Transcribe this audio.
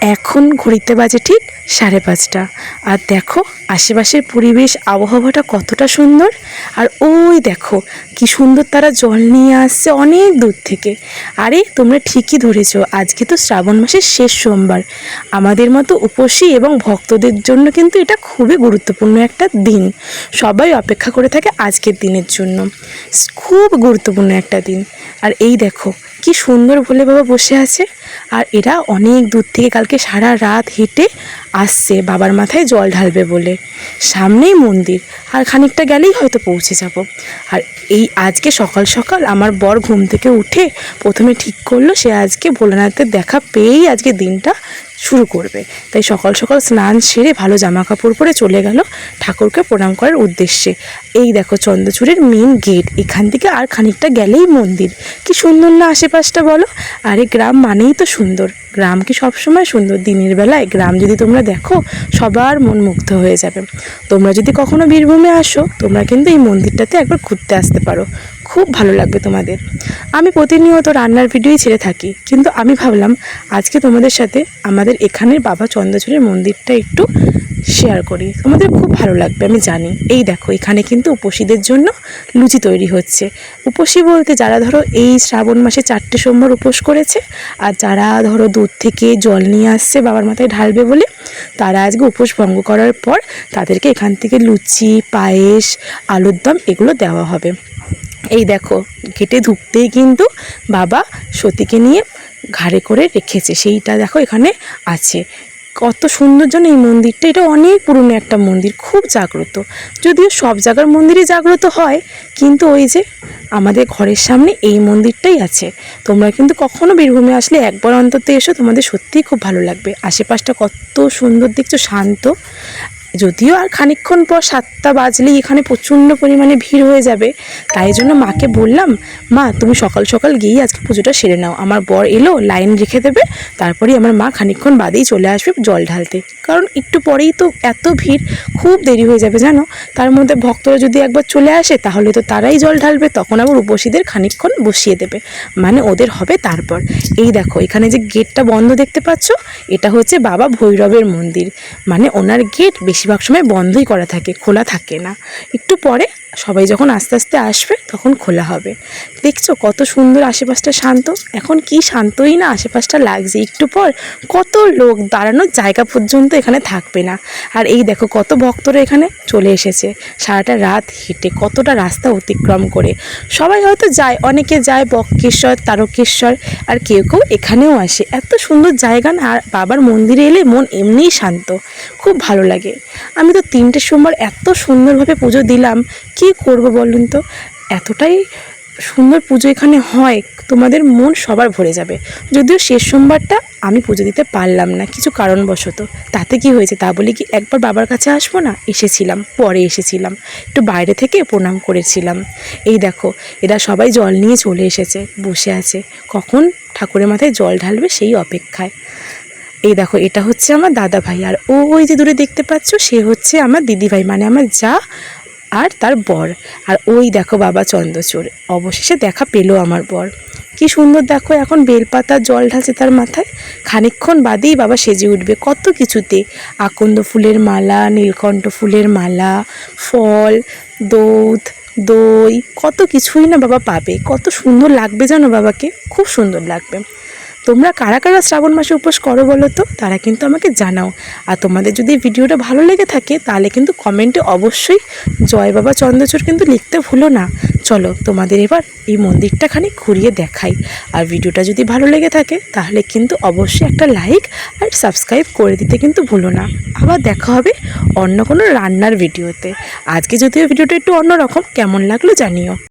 এখন ঘড়িতে বাজে ঠিক সাড়ে পাঁচটা। আর দেখো, আশেপাশের পরিবেশ, আবহাওয়াটা কতটা সুন্দর। আর ওই দেখো, কি সুন্দর তারা জল নিয়ে আসছে অনেক দূর থেকে। আরে, তোমরা ঠিকই ধরেছো, আজকে তো শ্রাবণ মাসের শেষ সোমবার। আমাদের মতো উপসী এবং ভক্তদের জন্য কিন্তু এটা খুবই গুরুত্বপূর্ণ একটা দিন। সবাই অপেক্ষা করে থাকে আজকের দিনের জন্য। খুব গুরুত্বপূর্ণ একটা দিন। আর এই দেখো কি সুন্দর ভোলে বাবা বসে আছে। আর এরা অনেক দূর থেকে কালকে সারা রাত হেঁটে আসছে, বাবার মাথায় জল ঢালবে বলে। সামনেই মন্দির, আর খানিকটা গেলেই হয়তো পৌঁছে যাব। আর এই আজকে সকাল সকাল আমার বর ঘুম থেকে উঠে প্রথমে ঠিক করল, সে আজকে ভোলানাথের দেখা পেয়েই আজকে দিনটা শুরু করবে। তাই সকাল সকাল স্নান সেরে ভালো জামা কাপড় পরে চলে গেল ঠাকুরকে প্রণাম করার উদ্দেশ্যে। এই দেখো চন্দ্রচূড়ের মেন গেট এখান থেকে আর খানিকটা গেলেই মন্দির। কি সুন্দর না আশেপাশটা বলো? আরে গ্রাম মানেই তো সুন্দর। গ্রাম কি সবসময় সুন্দর? দিনের বেলায় গ্রাম যদি তোমরা দেখো, সবার মন মুগ্ধ হয়ে যাবে। তোমরা যদি কখনো বীরভূমে আসো, তোমরা কিন্তু এই মন্দিরটাতে একবার ঘুরতে আসতে পারো। খুব ভালো লাগবে তোমাদের। আমি প্রতিনিয়ত রান্নার ভিডিওই ছেড়ে থাকি, কিন্তু আমি ভাবলাম আজকে তোমাদের সাথে আমাদের এখানের বাবা চন্দ্রচূড়ের মন্দিরটা একটু শেয়ার করি। তোমাদের খুব ভালো লাগবে, আমি জানি। এই দেখো, এখানে কিন্তু উপসীদের জন্য লুচি তৈরি হচ্ছে। উপসী বলতে যারা ধরো এই শ্রাবণ মাসে চারটে সোমবার উপোস করেছে, আর যারা ধরো দূর থেকে জল নিয়ে আসছে বাবার মাথায় ঢালবে বলে, তারা আজকে উপোস ভঙ্গ করার পর তাদেরকে এখান থেকে লুচি, পায়েস, আলুর দম এগুলো দেওয়া হবে। এই দেখো, গেটে ঢুকতেই কিন্তু বাবা সতীকে নিয়ে ঘাড়ে করে রেখেছে। সেইটা দেখো এখানে আছে। কত সুন্দর যেন এই মন্দিরটা, এটা অনেক পুরনো একটা মন্দির, খুব জাগ্রত। যদিও সব জায়গার মন্দিরই জাগ্রত হয়, কিন্তু ওই যে আমাদের ঘরের সামনে এই মন্দিরটাই আছে। তোমরা কিন্তু কখনো বীরভূমে আসলে একবার অন্তত এসো, তোমাদের সত্যিই খুব ভালো লাগবে। আশেপাশটা কত সুন্দর, দেখছ, শান্ত। যদিও আর খানিকক্ষণ পর সাতটা বাজলেই এখানে প্রচণ্ড পরিমাণে ভিড় হয়ে যাবে, তাই জন্য মাকে বললাম, মা, তুমি সকাল সকাল গিয়েই আজকে পুজোটা সেরে নাও। আমার বর এলো, লাইন রেখে দেবে, তারপরেই আমার মা খানিকক্ষণ বাদেই চলে আসবে জল ঢালতে। কারণ একটু পরেই তো এত ভিড়, খুব দেরি হয়ে যাবে, জানো? তার মধ্যে ভক্তরা যদি একবার চলে আসে, তাহলে তো তারাই জল ঢালবে, তখন আবার উপসীদের খানিকক্ষণ বসিয়ে দেবে। মানে ওদের হবে তারপর। এই দেখো, এখানে যে গেটটা বন্ধ দেখতে পাচ্ছ, এটা হচ্ছে বাবা ভৈরবের মন্দির। মানে ওনার গেট বেশিরভাগ সময় বন্ধই করা থাকে খোলা থাকে না। একটু পরে সবাই যখন আস্তে আস্তে আসবে, তখন খোলা হবে। দেখছ কত সুন্দর আশেপাশটা শান্ত? এখন কি শান্তই না আশেপাশটা লাগছে। একটু পর কত লোক দাঁড়ানোর জায়গা পর্যন্ত এখানে থাকবে না। আর এই দেখো কত ভক্তরা এখানে চলে এসেছে। সারাটা রাত হেঁটে কতটা রাস্তা অতিক্রম করে। সবাই হয়তো যায়, অনেকে যায় বক্রেশ্বর তারকেশ্বর, আর কেউ কেউ এখানেও আসে। এত সুন্দর জায়গা না, আর বাবার মন্দিরে এলে মন এমনিই শান্ত। খুব ভালো লাগে। আমি তো তিনটে সোমবার এত সুন্দরভাবে পুজো দিলাম, কি করব বলুন তো? এতটাই সুন্দর পুজো এখানে হয়, তোমাদের মন সবার ভরে যাবে। যদিও শেষ সোমবারটা আমি পুজো দিতে পারলাম না, কিছু কারণবশত। তাতে কি হয়েছে তা বলি কি একবার বাবার কাছে আসব না? এসেছিলাম, পরে এসেছিলাম। একটু বাইরে থেকে প্রণাম করেছিলাম। এই দেখো, এরা সবাই জল নিয়ে চলে এসেছে, বসে আছে। কখন ঠাকুরের মাথায় জল ঢালবে সেই অপেক্ষায়। এই দেখো, এটা হচ্ছে আমার দাদা ভাই আর ও ওই যে দূরে দেখতে পাচ্ছ, সে হচ্ছে আমার দিদি ভাই মানে আমার যা আর তার বর। আর ওই দেখো বাবা চন্দ্রচূড়। অবশেষে দেখা পেল আমার বর। কি সুন্দর দেখো, এখন বেলপাতা জল ঢালছে তার মাথায়। খানিকক্ষণ বাদেই বাবা সেজে উঠবে কত কিছুতে। আকন্দ ফুলের মালা, নীলকণ্ঠ ফুলের মালা, ফল দুধ দই, কত কিছুই না বাবা পাবে। কত সুন্দর লাগবে জানো বাবাকে? খুব সুন্দর লাগবে। তোমরা কারা কারা শ্রাবণ মাসে উপোস করো বলো তো? তারা কিন্তু আমাকে জানাও। আর তোমাদের যদি ভিডিওটা ভালো লেগে থাকে, তাহলে কিন্তু কমেন্টে অবশ্যই জয় বাবা চন্দ্রচূড় কিন্তু লিখতে ভুলো না। চলো, তোমাদের এবার এই মন্দিরটা খানিক ঘুরিয়ে দেখাই। আর ভিডিওটা যদি ভালো লেগে থাকে, তাহলে কিন্তু অবশ্যই একটা লাইক আর সাবস্ক্রাইব করে দিতে কিন্তু ভুলো না। আবার দেখা হবে অন্য কোনো রান্নার ভিডিওতে। আজকে যদিও ভিডিওটা একটু অন্যরকম, কেমন লাগল জানিও।